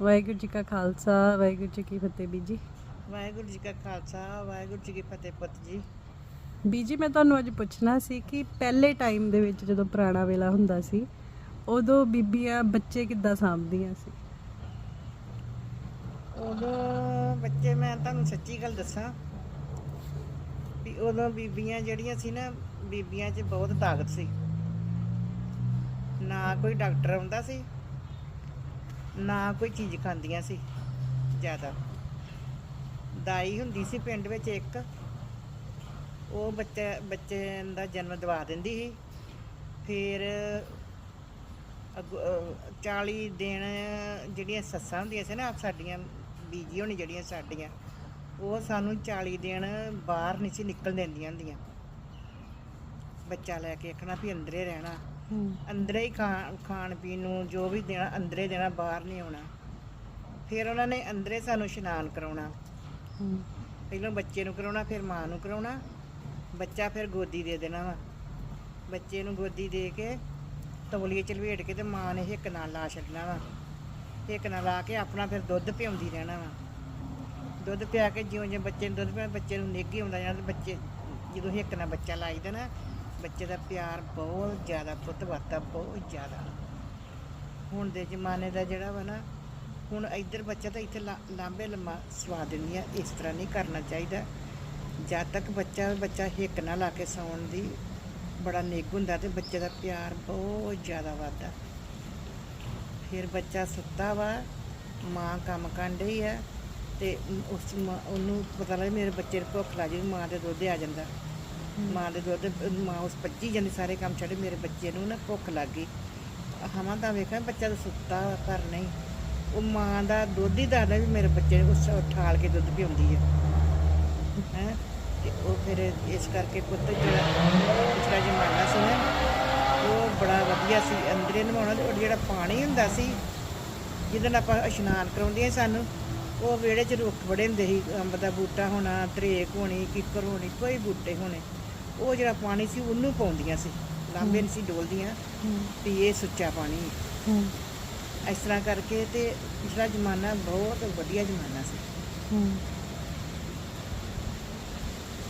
ਵਾਹਿਗੁਰੂ ਜੀ ਕਾ ਖਾਲਸਾ ਵਾਹਿਗੁਰੂ ਜੀ ਕੀ ਫਤਿਹ ਬੀਜੀ ਵਾਹਿਗੁਰੂ ਜੀ ਕਾ ਖਾਲਸਾ ਵਾਹਿਗੁਰੂ ਜੀ ਕੀ ਫਤਿਹ ਪੁੱਤ ਜੀ। ਬੀਜੀ ਮੈਂ ਤੁਹਾਨੂੰ ਅੱਜ ਪੁੱਛਣਾ ਸੀ ਕਿ ਪਹਿਲੇ ਟਾਈਮ ਦੇ ਵਿੱਚ ਜਦੋਂ ਪੁਰਾਣਾ ਵੇਲਾ ਹੁੰਦਾ ਸੀ ਉਦੋਂ ਬੀਬੀਆਂ ਬੱਚੇ ਕਿੱਦਾਂ ਸਾਂਭਦੀਆਂ ਸੀ? ਉਦੋਂ ਬੱਚੇ ਮੈਂ ਤੁਹਾਨੂੰ ਸੱਚੀ ਗੱਲ ਦੱਸਾਂ ਵੀ ਉਦੋਂ ਬੀਬੀਆਂ ਜਿਹੜੀਆਂ ਸੀ ਨਾ ਬੀਬੀਆਂ 'ਚ ਬਹੁਤ ਤਾਕਤ ਸੀ। ਨਾ ਕੋਈ ਡਾਕਟਰ ਆਉਂਦਾ ਸੀ ਨਾ ਕੋਈ ਚੀਜ਼ ਖਾਂਦੀਆਂ ਸੀ ਜ਼ਿਆਦਾ। ਦਾਈ ਹੁੰਦੀ ਸੀ ਪਿੰਡ ਵਿੱਚ ਇੱਕ ਉਹ ਬੱਚੇ ਬੱਚੇ ਦਾ ਜਨਮ ਦਵਾ ਦਿੰਦੀ ਸੀ। ਫਿਰ ਅੱਗੋਂ, ਅਹ, 40 ਦਿਨ ਜਿਹੜੀਆਂ ਸੱਸਾਂ ਹੁੰਦੀਆਂ ਸੀ ਨਾ ਸਾਡੀਆਂ ਬੀਜੀ ਹੋਣੀ ਜਿਹੜੀਆਂ ਸਾਡੀਆਂ ਉਹ ਸਾਨੂੰ 40 ਦਿਨ ਬਾਹਰ ਨਹੀਂ ਸੀ ਨਿਕਲ ਦਿੰਦੀਆਂ ਹੁੰਦੀਆਂ। ਬੱਚਾ ਲੈ ਕੇ ਆਖਣਾ ਵੀ ਅੰਦਰੇ ਰਹਿਣਾ। ਅੰਦਰੇ ਹੀ ਖਾਣ ਖਾਣ ਪੀਣ ਨੂੰ ਜੋ ਵੀ ਦੇਣਾ, ਅੰਦਰੇ ਦੇਣਾ, ਬਾਹਰ ਨਹੀਂ ਆਉਣਾ। ਫਿਰ ਉਹਨਾਂ ਨੇ ਅੰਦਰੇ ਸਾਨੂੰ ਇਸ਼ਨਾਨ ਕਰਾਉਣਾ। ਪਹਿਲਾਂ ਬੱਚੇ ਨੂੰ ਕਰਾਉਣਾ, ਫਿਰ ਮਾਂ ਨੂੰ ਕਰਾਉਣਾ। ਬੱਚਾ ਫਿਰ ਗੋਦੀ ਦੇ ਦੇਣਾ ਵਾ। ਬੱਚੇ ਨੂੰ ਗੋਦੀ ਦੇ ਕੇ ਤੌਲੀਏ ਚ ਲਵੇਟ ਕੇ ਤੇ ਮਾਂ ਨੇ ਹਿੱਕ ਨਾਲ ਲਾ ਛੱਡਣਾ ਵਾ। ਹਿੱਕ ਨਾਲ ਲਾ ਕੇ ਆਪਣਾ ਫਿਰ ਦੁੱਧ ਪਿਆਉਂਦੀ ਰਹਿਣਾ ਵਾ। ਦੁੱਧ ਪਿਆ ਕੇ ਜਿਉਂ ਜਿਉਂ ਬੱਚੇ ਨੂੰ ਦੁੱਧ ਪਿਆ, ਬੱਚੇ ਨੂੰ ਨਿੱਘੀ ਆਉਂਦਾ ਜਾਣਾ ਬੱਚੇ ਜਦੋਂ ਹਿੱਕ ਨਾਲ ਬੱਚਾ ਲਾਈਦਾ ਨਾ ਬੱਚੇ ਦਾ ਪਿਆਰ ਬਹੁਤ ਜ਼ਿਆਦਾ ਪੁੱਤ ਵਾਤਾ ਬਹੁਤ ਜ਼ਿਆਦਾ। ਹੁਣ ਦੇ ਜ਼ਮਾਨੇ ਦਾ ਜਿਹੜਾ ਵਾ ਨਾ, ਹੁਣ ਇੱਧਰ ਬੱਚਾ ਤਾਂ ਇੱਥੇ ਲਾ- ਲਾਂਬੇ ਲੰਮਾ ਸਵਾ ਦਿੰਦੀ ਆ, ਇਸ ਤਰ੍ਹਾਂ ਨਹੀਂ ਕਰਨਾ ਚਾਹੀਦਾ। ਜਦ ਤੱਕ ਬੱਚਾ ਬੱਚਾ ਹਿੱਕ ਨਾ ਲਾ ਕੇ ਸੌਣ ਦੀ ਬੜਾ ਨਿੱਘ ਹੁੰਦਾ ਤੇ ਬੱਚੇ ਦਾ ਪਿਆਰ ਬਹੁਤ ਜ਼ਿਆਦਾ ਵੱਧਦਾ। ਫਿਰ ਬੱਚਾ ਸੁੱਤਾ ਵਾ, ਮਾਂ ਕੰਮ ਕਰਨ ਡਈ ਆ ਤੇ ਉਸ ਉਹਨੂੰ ਪਤਾ ਲੱਗ, ਮੇਰੇ ਬੱਚੇ ਨੂੰ ਭੁੱਖ ਲੱਗ ਜਾਂਦੀ, ਮਾਂ ਦੇ ਦੁੱਧ ਆ ਜਾਂਦਾ। ਮਾਂ ਦੇ ਦੁੱਧ ਮਾਂ ਉਸ ਪੱਚੀ ਜਾਂਦੀ ਸਾਰੇ ਕੰਮ ਛੱਡ ਮੇਰੇ ਬੱਚੇ ਨੂੰ ਨਾ ਭੁੱਖ ਲੱਗ ਗਈ। ਹਮਾਂ ਤਾਂ ਵੇਖਿਆ ਬੱਚਾ ਤਾਂ ਸੁੱਤਾ ਵਾ, ਪਰ ਨਹੀਂ। ਉਹ ਮਾਂ ਦਾ ਦੁੱਧ ਹੀ ਦੱਸਦਾ ਵੀ ਮੇਰੇ ਬੱਚੇ ਨੂੰ ਉਸ ਠਾਲ ਕੇ ਦੁੱਧ ਪਿਉਂਦੀ ਹੈ ਹੈ? ਤੇ ਉਹ ਫਿਰ ਇਸ ਕਰਕੇ ਪੁੱਤ ਜਿਹੜਾ ਪਿਛਲਾ ਜ਼ਮਾਨਾ ਸੀ ਨਾ ਉਹ ਬੜਾ ਵਧੀਆ ਸੀ ਅੰਦਰੇ ਨਵਾਉਣਾ ਤੇ ਉਹ ਜਿਹੜਾ ਪਾਣੀ ਹੁੰਦਾ ਸੀ ਜਿਹਦੇ ਨਾਲ ਆਪਾਂ ਇਸ਼ਨਾਨ ਕਰਾਉਂਦੇ ਸੀ ਸਾਨੂੰ ਉਹ ਵਿਹੜੇ 'ਚ ਰੁੱਖ ਬੜੇ ਹੁੰਦੇ ਸੀ ਅੰਬ ਦਾ ਬੂਟਾ ਹੋਣਾ ਤਰੇਕ ਹੋਣੀ ਕਿੱਕਰ ਹੋਣੀ ਕੋਈ ਬੂਟੇ ਹੋਣੇ। ਉਹ ਜਿਹੜਾ ਪਾਣੀ ਸੀ ਉਹਨੂੰ ਪਾਉਂਦੀਆਂ ਸੀ। ਲਾਂਬੇ ਨਹੀਂ ਸੀ, ਡੋਲਦੀਆਂ। ਵੀ ਇਹ ਸੁੱਚਾ ਪਾਣੀ ਹੈ। ਇਸ ਤਰ੍ਹਾਂ ਕਰਕੇ ਤੇ ਪਿਛਲਾ ਜ਼ਮਾਨਾ ਬਹੁਤ ਵਧੀਆ ਜ਼ਮਾਨਾ ਸੀ।